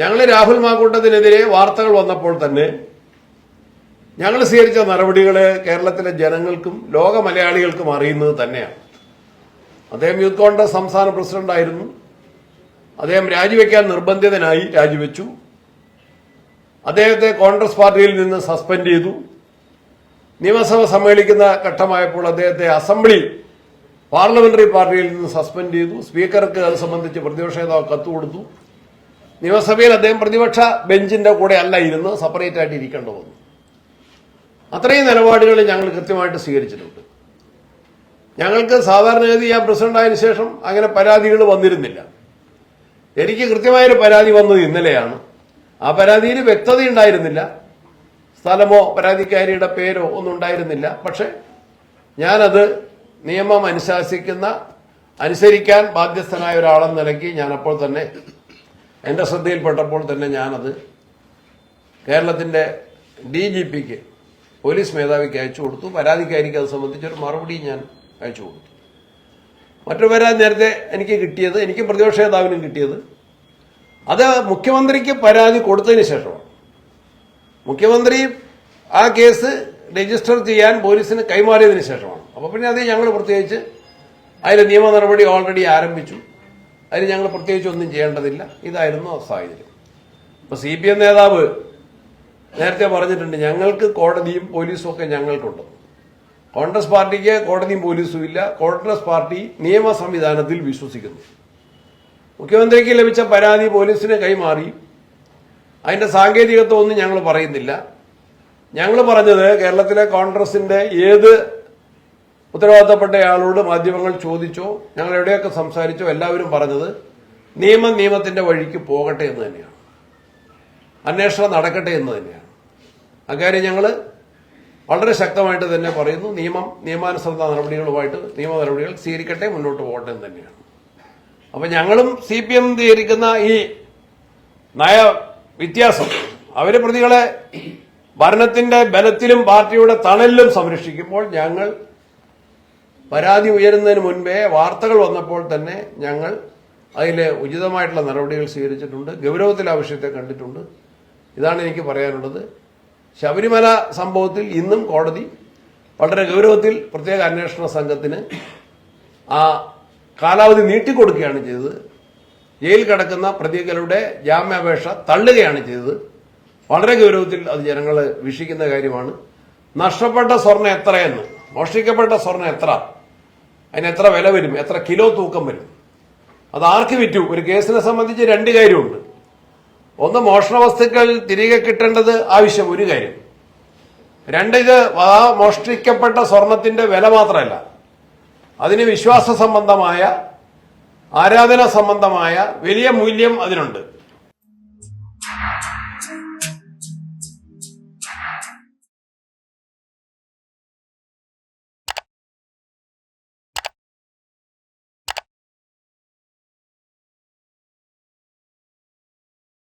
ഞങ്ങൾ രാഹുൽ മാക്കൂട്ടത്തിനെതിരെ വാർത്തകൾ വന്നപ്പോൾ തന്നെ ഞങ്ങൾ സ്വീകരിച്ച നടപടികൾ കേരളത്തിലെ ജനങ്ങൾക്കും ലോക മലയാളികൾക്കും അറിയുന്നത് തന്നെയാണ്. അദ്ദേഹം യൂത്ത് കോൺഗ്രസ് സംസ്ഥാന പ്രസിഡന്റായിരുന്നു. അദ്ദേഹം രാജിവെക്കാൻ നിർബന്ധിതനായി രാജിവെച്ചു. അദ്ദേഹത്തെ കോൺഗ്രസ് പാർട്ടിയിൽ നിന്ന് സസ്പെൻഡ് ചെയ്തു. നിയമസഭ സമ്മേളിക്കുന്ന ഘട്ടമായപ്പോൾ അദ്ദേഹത്തെ അസംബ്ലി പാർലമെന്ററി പാർട്ടിയിൽ നിന്ന് സസ്പെൻഡ് ചെയ്തു. സ്പീക്കർക്ക് അത് സംബന്ധിച്ച് പ്രതിപക്ഷ നേതാവ് കത്ത് കൊടുത്തു. നിയമസഭയിൽ അദ്ദേഹം പ്രതിപക്ഷ ബെഞ്ചിന്റെ കൂടെ അല്ല ഇരുന്ന് സെപ്പറേറ്റ് ആയിട്ട് ഇരിക്കേണ്ടി വന്നു. അത്രയും നിലപാടുകൾ ഞങ്ങൾ കൃത്യമായിട്ട് സ്വീകരിച്ചിട്ടുണ്ട്. ഞങ്ങൾക്ക് സാധാരണഗതി ഞാൻ പ്രസിഡന്റായതിനു ശേഷം അങ്ങനെ പരാതികൾ വന്നിരുന്നില്ല. എനിക്ക് കൃത്യമായൊരു പരാതി വന്നത് ഇന്നലെയാണ്. ആ പരാതിയിൽ വ്യക്തത ഉണ്ടായിരുന്നില്ല. സ്ഥലമോ പരാതിക്കാരിയുടെ പേരോ ഒന്നും ഉണ്ടായിരുന്നില്ല. പക്ഷെ ഞാനത് നിയമം അനുശാസിക്കുന്ന അനുസരിക്കാൻ ബാധ്യസ്ഥനായ ഒരാളെന്ന നിലയ്ക്ക് ഞാൻ അപ്പോൾ തന്നെ എന്റെ ശ്രദ്ധയിൽപ്പെട്ടപ്പോൾ തന്നെ ഞാനത് കേരളത്തിന്റെ ഡി ജി പിക്ക് പോലീസ് മേധാവിക്ക് അയച്ചു കൊടുത്തു. പരാതിക്കാരിക്ക് അത് സംബന്ധിച്ചൊരു മറുപടി ഞാൻ അയച്ചു കൊടുത്തു. മറ്റൊരു പരാതി നേരത്തെ എനിക്ക് കിട്ടിയത് എനിക്ക് പ്രതിപക്ഷ നേതാവിനും കിട്ടിയത്. അത് മുഖ്യമന്ത്രിക്ക് പരാതി കൊടുത്തതിന് ശേഷമാണ്. മുഖ്യമന്ത്രി ആ കേസ് രജിസ്റ്റർ ചെയ്യാൻ പോലീസിന് കൈമാറിയതിന് ശേഷമാണ്. അപ്പോൾ പിന്നെ അത് ഞങ്ങൾ പ്രത്യേകിച്ച് അതിൽ നിയമ നടപടി ഓൾറെഡി ആരംഭിച്ചു. അതിന് ഞങ്ങൾ പ്രത്യേകിച്ച് ഒന്നും ചെയ്യേണ്ടതില്ല. ഇതായിരുന്നു സാഹചര്യം. ഇപ്പൊ സി പി എം നേതാവ് നേരത്തെ പറഞ്ഞിട്ടുണ്ട് ഞങ്ങൾക്ക് കോടതിയും പോലീസും ഒക്കെ ഞങ്ങൾക്കുണ്ട്. കോൺഗ്രസ് പാർട്ടിക്ക് കോടതിയും പോലീസും ഇല്ല. കോൺഗ്രസ് പാർട്ടി നിയമ സംവിധാനത്തിൽ വിശ്വസിക്കുന്നു. മുഖ്യമന്ത്രിക്ക് ലഭിച്ച പരാതി പോലീസിന് കൈമാറി. അതിന്റെ സാങ്കേതികത്വം ഒന്നും ഞങ്ങൾ പറയുന്നില്ല. ഞങ്ങൾ പറഞ്ഞത് കേരളത്തിലെ കോൺഗ്രസിന്റെ ഏത് ഉത്തരവാദിത്തപ്പെട്ടയാളോട് മാധ്യമങ്ങൾ ചോദിച്ചോ ഞങ്ങൾ എവിടെയൊക്കെ സംസാരിച്ചോ എല്ലാവരും പറഞ്ഞത് നിയമം നിയമത്തിന്റെ വഴിക്ക് പോകട്ടെ എന്ന് തന്നെയാണ്. അന്വേഷണം നടക്കട്ടെ എന്ന് തന്നെയാണ്. അക്കാര്യം ഞങ്ങൾ വളരെ ശക്തമായിട്ട് തന്നെ പറയുന്നു നിയമം നിയമാനുസൃത നടപടികളുമായിട്ട് നിയമ നടപടികൾ സ്വീകരിക്കട്ടെ മുന്നോട്ട് പോകട്ടെ എന്ന് തന്നെയാണ്. അപ്പൊ ഞങ്ങളും സി പി എം സ്വീകരിക്കുന്ന ഈ നയ വ്യത്യാസം അവർ പ്രതികളെ ഭരണത്തിന്റെ ബലത്തിലും പാർട്ടിയുടെ തണലിലും സംരക്ഷിക്കുമ്പോൾ ഞങ്ങൾ പരാതി ഉയരുന്നതിന് മുൻപേ വാർത്തകൾ വന്നപ്പോൾ തന്നെ ഞങ്ങൾ അതിൽ ഉചിതമായിട്ടുള്ള നടപടികൾ സ്വീകരിച്ചിട്ടുണ്ട്. ഗൗരവത്തിൽ ആവശ്യത്തെ കണ്ടിട്ടുണ്ട്. ഇതാണ് എനിക്ക് പറയാനുള്ളത്. ശബരിമല സംഭവത്തിൽ ഇന്നും കോടതി വളരെ ഗൗരവത്തിൽ പ്രത്യേക അന്വേഷണ സംഘത്തിന് ആ കാലാവധി നീട്ടിക്കൊടുക്കുകയാണ് ചെയ്തത്. ജയിൽ കിടക്കുന്ന പ്രതികളുടെ ജാമ്യാപേക്ഷ തള്ളുകയാണ് ചെയ്തത്. വളരെ ഗൗരവത്തിൽ അത് ജനങ്ങൾ വീക്ഷിക്കുന്ന കാര്യമാണ്. നഷ്ടപ്പെട്ട സ്വർണം എത്രയെന്ന് മോഷ്ടിക്കപ്പെട്ട സ്വർണം എത്ര അതിന് എത്ര വില വരും? എത്ര കിലോ തൂക്കം വരും? അത് ആർക്ക് വിറ്റു? ഒരു കേസിനെ സംബന്ധിച്ച് രണ്ട് കാര്യമുണ്ട്. ഒന്ന് മോഷണ വസ്തുക്കൾ തിരികെ കിട്ടേണ്ടത് ആവശ്യം ഒരു കാര്യം. രണ്ട് ഇത് ആ മോഷ്ടിക്കപ്പെട്ട സ്വർണത്തിന്റെ വില മാത്രമല്ല അതിന് വിശ്വാസ സംബന്ധമായ ആരാധന സംബന്ധമായ വലിയ മൂല്യം അതിനുണ്ട്.